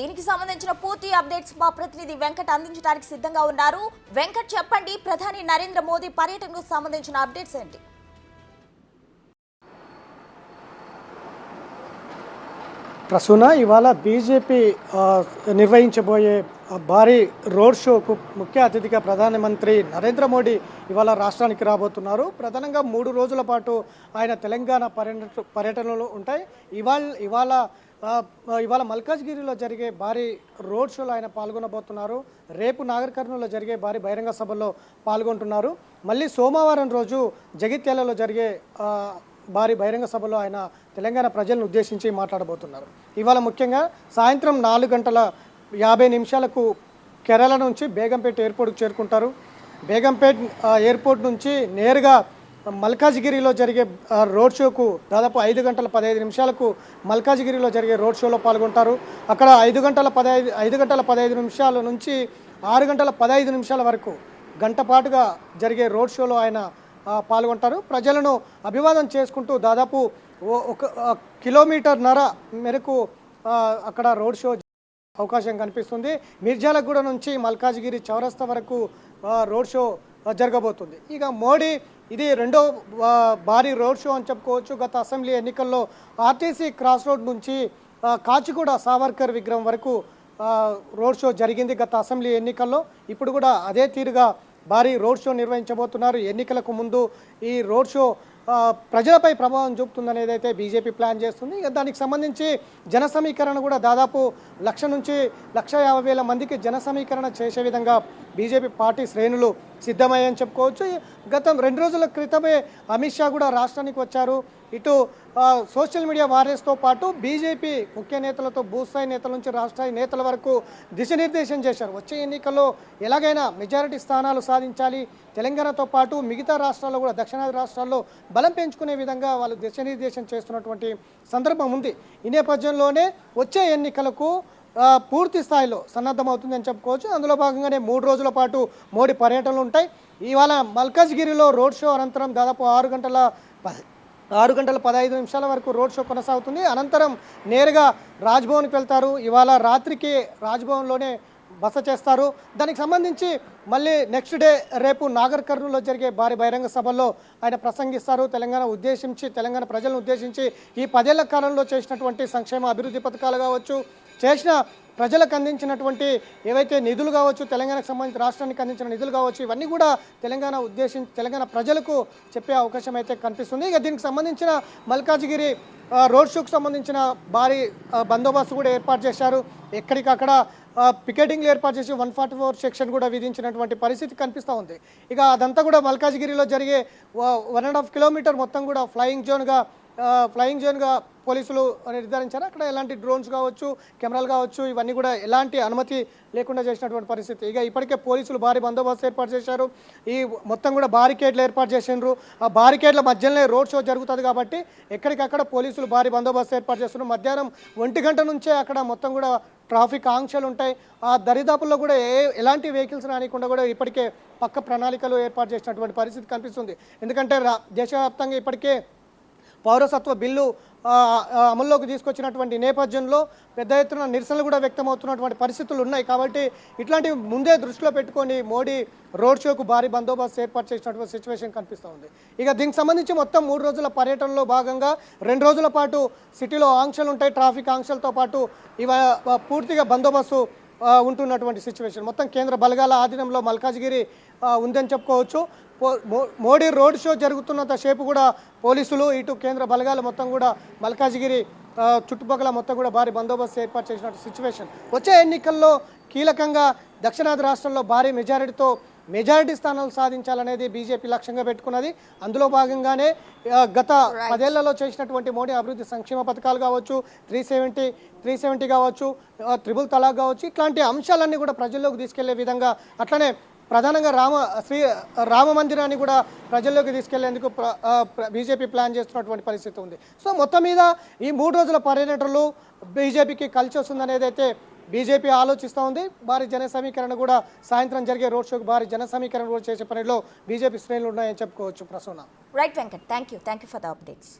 దీనికి సంబంధించిన పూర్తి అప్డేట్స్ మా ప్రతినిధి వెంకట్ అందించడానికి సిద్ధంగా ఉన్నారు. వెంకట్ చెప్పండి ప్రధాని నరేంద్ర మోదీ పర్యటనకు సంబంధించిన అప్డేట్స్ ఏంటి? ప్రసూన ఇవాళ బీజేపీ నిర్వహించబోయే భారీ రోడ్ షోకు ముఖ్య అతిథిగా ప్రధానమంత్రి నరేంద్ర మోడీ ఇవాళ రాష్ట్రానికి రాబోతున్నారు. ప్రధానంగా మూడు రోజుల పాటు ఆయన తెలంగాణ పర్యటన పర్యటనలు ఉంటాయి. ఇవాళ ఇవాళ ఇవాళ మల్కాజ్గిరిలో జరిగే భారీ రోడ్ షోలో ఆయన పాల్గొనబోతున్నారు. రేపు నాగర్ కర్నూలులో జరిగే భారీ బహిరంగ సభలో పాల్గొంటున్నారు. మళ్ళీ సోమవారం రోజు జగిత్యాలలో జరిగే భారీ బహిరంగ సభలో ఆయన తెలంగాణ ప్రజలను ఉద్దేశించి మాట్లాడబోతున్నారు. ఇవాళ ముఖ్యంగా సాయంత్రం నాలుగు గంటల యాభై నిమిషాలకు కేరళ నుంచి బేగంపేట ఎయిర్పోర్ట్కి చేరుకుంటారు. బేగంపేట్ ఆ, ఎయిర్పోర్ట్ నుంచి నేరుగా మల్కాజ్గిరిలో జరిగే రోడ్ షోకు దాదాపు ఐదు గంటల పదహైదు నిమిషాలకు మల్కాజ్గిరిలో జరిగే రోడ్ షోలో పాల్గొంటారు. అక్కడ ఐదు గంటల పదహైదు ఐదు గంటల పదహైదు నిమిషాల నుంచి ఆరు గంటల పదహైదు నిమిషాల వరకు గంట పాటుగా జరిగే రోడ్ షోలో ఆయన పాల్గొంటారు. ప్రజలను అభివాదం చేసుకుంటూ దాదాపు ఒక కిలోమీటర్ నర మేరకు అక్కడ రోడ్ షో అవకాశం కనిపిస్తుంది. మిర్జాలగూడ నుంచి మల్కాజ్గిరి చౌరస్తా వరకు రోడ్ షో జరగబోతుంది. ఇక మోడీ ఇది రెండో భారీ రోడ్ షో అని చెప్పుకోవచ్చు. గత అసెంబ్లీ ఎన్నికల్లో ఆర్టీసీ క్రాస్ రోడ్ నుంచి కాచిగూడ సావర్కర్ విగ్రహం వరకు రోడ్ షో జరిగింది గత అసెంబ్లీ ఎన్నికల్లో. ఇప్పుడు కూడా అదే తీరుగా భారీ రోడ్ షో నిర్వహించబోతున్నారు. ఎన్నికలకు ముందు ఈ రోడ్ షో ప్రజలపై ప్రభావం చూపుతుందనేది అయితే బీజేపీ ప్లాన్ చేస్తుంది. ఇక దానికి సంబంధించి జన సమీకరణ కూడా దాదాపు లక్ష నుంచి లక్ష యాభై వేల మందికి జన సమీకరణ చేసే విధంగా బీజేపీ పార్టీ శ్రేణులు సిద్ధమయ్యాయని చెప్పుకోవచ్చు. గతం రెండు రోజుల క్రితమే అమిత్ షా కూడా రాష్ట్రానికి వచ్చారు. ఇటు సోషల్ మీడియా వారియర్స్తో పాటు బీజేపీ ముఖ్య నేతలతో భూస్థాయి నేతల నుంచి రాష్ట్రాయి నేతల వరకు దిశనిర్దేశం చేశారు. వచ్చే ఎన్నికల్లో ఎలాగైనా మెజారిటీ స్థానాలు సాధించాలి. తెలంగాణతో పాటు మిగతా రాష్ట్రాల్లో కూడా దక్షిణాది రాష్ట్రాల్లో బలం పెంచుకునే విధంగా వాళ్ళు దిశనిర్దేశం చేస్తున్నటువంటి సందర్భం ఉంది. ఈ నేపథ్యంలోనే వచ్చే ఎన్నికలకు పూర్తి స్థాయిలో సన్నద్ధమవుతుందని చెప్పుకోవచ్చు. అందులో భాగంగానే మూడు రోజుల పాటు మోడీ పర్యటనలు ఉంటాయి. ఇవాళ మల్కాజ్గిరిలో రోడ్ షో అనంతరం దాదాపు ఆరు గంటల ప- ఆరు గంటల పదహైదు నిమిషాల వరకు రోడ్ షో కొనసాగుతుంది. అనంతరం నేరుగా రాజ్భవన్కి వెళ్తారు. ఇవాళ రాత్రికి రాజ్భవన్లోనే బస చేస్తారు. దానికి సంబంధించి మళ్ళీ నెక్స్ట్ డే రేపు నాగర్ కర్నూలులో జరిగే భారీ బహిరంగ సభల్లో ఆయన ప్రసంగిస్తారు. తెలంగాణ ఉద్దేశించి తెలంగాణ ప్రజలను ఉద్దేశించి ఈ పదేళ్ళ కాలంలో చేసినటువంటి సంక్షేమ అభివృద్ధి పథకాలు కావచ్చు చేసిన ప్రజలకు అందించినటువంటి ఏవైతే నిధులు కావచ్చు తెలంగాణకు సంబంధించి రాష్ట్రానికి అందించిన నిధులు కావచ్చు ఇవన్నీ కూడా తెలంగాణ ఉద్దేశించి తెలంగాణ ప్రజలకు చెప్పే అవకాశం అయితే కనిపిస్తుంది. ఇక దీనికి సంబంధించిన మల్కాజ్గిరి రోడ్ షోకు సంబంధించిన భారీ బందోబస్తు కూడా ఏర్పాటు చేశారు. ఎక్కడికక్కడ పికెటింగ్లు ఏర్పాటు చేసి వన్ ఫార్టీ ఫోర్ సెక్షన్ కూడా విధించినటువంటి పరిస్థితి కనిపిస్తూ ఉంది. ఇక అదంతా కూడా మల్కాజ్గిరిలో జరిగే వన్ అండ్ హాఫ్ కిలోమీటర్ మొత్తం కూడా ఫ్లయింగ్ జోన్గా ఫ్లయింగ్ జోన్గా పోలీసులు నిర్ధారించారు? అక్కడ ఎలాంటి డ్రోన్స్ కావచ్చు కెమెరాలు కావచ్చు ఇవన్నీ కూడా ఎలాంటి అనుమతి లేకుండా చేసినటువంటి పరిస్థితి. ఇక ఇప్పటికే పోలీసులు భారీ బందోబస్తు ఏర్పాటు చేశారు. ఈ మొత్తం కూడా బారికేడ్లు ఏర్పాటు చేసిండ్రు. ఆ బారికేడ్ల మధ్యలోనే రోడ్ షో జరుగుతుంది కాబట్టి ఎక్కడికక్కడ పోలీసులు భారీ బందోబస్తు ఏర్పాటు చేస్తున్నారు. మధ్యాహ్నం ఒంటి గంట నుంచే అక్కడ మొత్తం కూడా ట్రాఫిక్ ఆంక్షలు ఉంటాయి. ఆ దరిదాపుల్లో కూడా ఏ ఎలాంటి వెహికల్స్ రానికుండా కూడా ఇప్పటికే పక్క ప్రణాళికలు ఏర్పాటు చేసినటువంటి పరిస్థితి కనిపిస్తుంది. ఎందుకంటే రా- దేశవ్యాప్తంగా ఇప్పటికే పౌరసత్వ బిల్లు అమల్లోకి తీసుకొచ్చినటువంటి నేపథ్యంలో పెద్ద ఎత్తున నిరసనలు కూడా వ్యక్తమవుతున్నటువంటి పరిస్థితులు ఉన్నాయి. కాబట్టి ఇట్లాంటివి ముందే దృష్టిలో పెట్టుకొని మోడీ రోడ్ షోకు భారీ బందోబస్తు ఏర్పాటు చేసినటువంటి సిచ్యువేషన్ కనిపిస్తూ ఉంది. ఇక దీనికి సంబంధించి మొత్తం మూడు రోజుల పర్యటనలో భాగంగా రెండు రోజుల పాటు సిటీలో ఆంక్షలు ఉంటాయి. ట్రాఫిక్ ఆంక్షలతో పాటు ఇవ పూర్తిగా బందోబస్తు ఉంటున్నటువంటి సిచ్యువేషన్ మొత్తం కేంద్ర బలగాల ఆధీనంలో మల్కాజ్గిరి ఉందని చెప్పుకోవచ్చు. మోడీ రోడ్ షో జరుగుతున్నంత సేపు కూడా పోలీసులు ఇటు కేంద్ర బలగాలు మొత్తం కూడా మల్కాజ్గిరి చుట్టుపక్కల మొత్తం కూడా భారీ బందోబస్తు ఏర్పాటు చేసినట్టు సిచ్యువేషన్ వచ్చే ఎన్నికల్లో కీలకంగా దక్షిణాది రాష్ట్రంలో భారీ మెజారిటీతో మెజారిటీ స్థానాలు సాధించాలనేది బీజేపీ లక్ష్యంగా పెట్టుకున్నది. అందులో భాగంగానే గత పదేళ్ళలో చేసినటువంటి మోడీ అభివృద్ధి సంక్షేమ పథకాలు కావచ్చు త్రీ సెవెంటీ త్రీ సెవెంటీ కావచ్చు త్రిబుల్ తలాక్ కావచ్చు ఇట్లాంటి అంశాలన్నీ కూడా ప్రజల్లోకి తీసుకెళ్ళే విధంగా అట్లనే ప్రధానంగా రామ శ్రీ రామ మందిరాన్ని కూడా ప్రజల్లోకి తీసుకెళ్ళేందుకు బీజేపీ ప్లాన్ చేస్తున్నటువంటి పరిస్థితి ఉంది. సో మొత్తం మీద ఈ మూడు రోజుల పర్యటనలు బీజేపీకి కలిసి వస్తుందనేది అయితే బీజేపీ ఆలోచిస్తూ ఉంది. భారీ జన సమీకరణ కూడా సాయంత్రం జరిగే రోడ్ షోకి భారీ జన సమీకరణ కూడా చేసే పనిలో బీజేపీ శ్రేణులు ఉన్నాయని చెప్పుకోవచ్చు Prasuna. Right Venkat thank you thank you for the updates